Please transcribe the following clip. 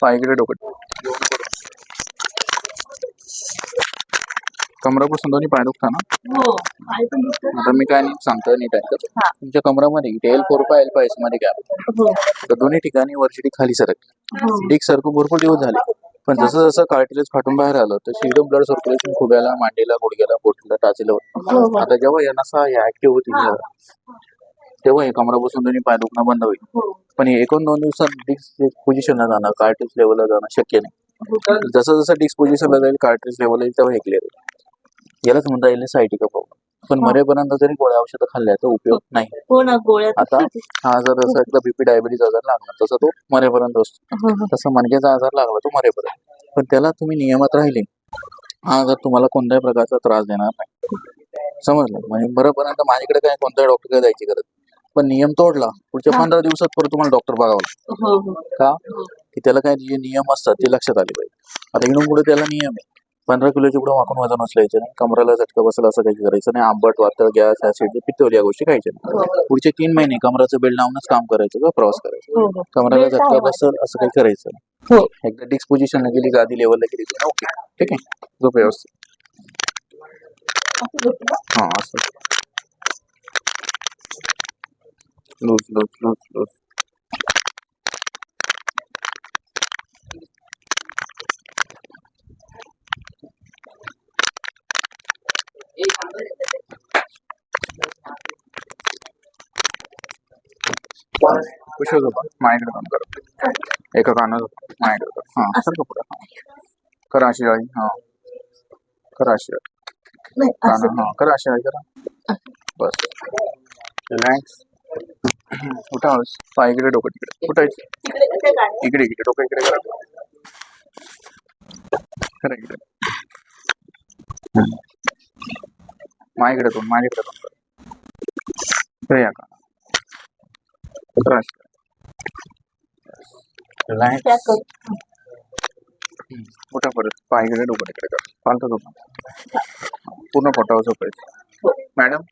पायकडे डोकं कमरापासून दोन्ही पाय दुखता ना हो पाय पण दुखतं. आता मी काय नाही सांगतो नीट ऐका हा. तुमच्या कमरामध्ये एल फोर पाय एल पायमध्ये गॅप हो. तर दोन्ही ठिकाणी वरची खाली सरकली. हो. डिक सरकून भरपूर दिवस झाले. पण जसं जसं कार्टिलेज फाटून बाहेर आलं तशी एकदम ब्लड सर्क्युलेशन खुब्याला मांडीला गुडघ्याला बोटीला टाचीला होतं. हो, हो. आता जेव्हा या नसा या ऍक्टिव्ह होतील तेव्हा हे कमरापासून दोन्ही पाय दुखणं बंद होईल. हो. पण हे एकूण दोन दिवसात डिस्क पोझिशनला जाणं कार्ट्रिज लेवलला जाणं शक्य नाही. जसं जसं डिस्क पोझिशनला जाईल कार्ट्रिज लेवल येईल तेव्हा हे क्लिअर होईल. यालाच म्हणता येईल सायटिका प्रॉब्लेम पण मरेपर्यंत जरी गोळ्या औषधं खाल्ल्या तर उपयोग नाही. हो ना आता हा जर जसं एकदा बीपी डायबिटीज आजार लागला तसं तो मरेपर्यंत असतो. तसं मणक्याचा आजार लागला तो मरेपर्यंत. पण त्याला तुम्ही नियमात राहिले हा जर तुम्हाला कोणत्याही प्रकारचा त्रास देणार नाही. समजलं? म्हणजे बरोपर्यंत माझ्याकडे काय कोणत्याही डॉक्टरकडे जायची गरज. पण नियम तोडला पुढच्या. पंधरा दिवसात परत तुम्हाला डॉक्टर बघावं लागतं हो हो. का. की त्याला काय जे नियम असतात ते लक्षात आले पाहिजे. आता इकडून पुढे त्याला नियम आहे. पंधरा किलोच्या पुढे वाकून वजन उचलायचं नाही. कमराला झटका बसला असं काही करायचं नाही. आंबट वातळ गॅस ऍसिड पित्तोल या गोष्टी खायच्या नाही. पुढचे तीन महिने कमराचं बेल्ट लावूनच काम करायचं किंवा प्रवास करायचा. हो हो. कमराला झटका बसल असं काही करायचं नाही. हो. एकदा डिस्पोजिशन गेली गादी लेवलला गेली ओके. ठीक आहे? झोप व्यवस्थित? हा असं. Loose loose loose loose. Kushal झोपा माझ्याकडे काम करा एका कानात झोपा माझ्याकडे करा हा सर पुढे हा करा. अशी जाळी हा. करा अशी जाळी काना हा करा अशी जाळी करा. बस. रिलॅक्स उठा पाय इकडे डोकं तिकडे. उठायचं. इकडे इकडे डोकं इकडे करा. करा इकडे. माझ्याकडे दोन माझ्याकडे दोन करा या का करा अशी रिलॅक्स. मोठा परत पाय इकडे डोकं तिकडे करा पालतं झोपा. पूर्ण पोटावर झोपायचं. हो. मॅडम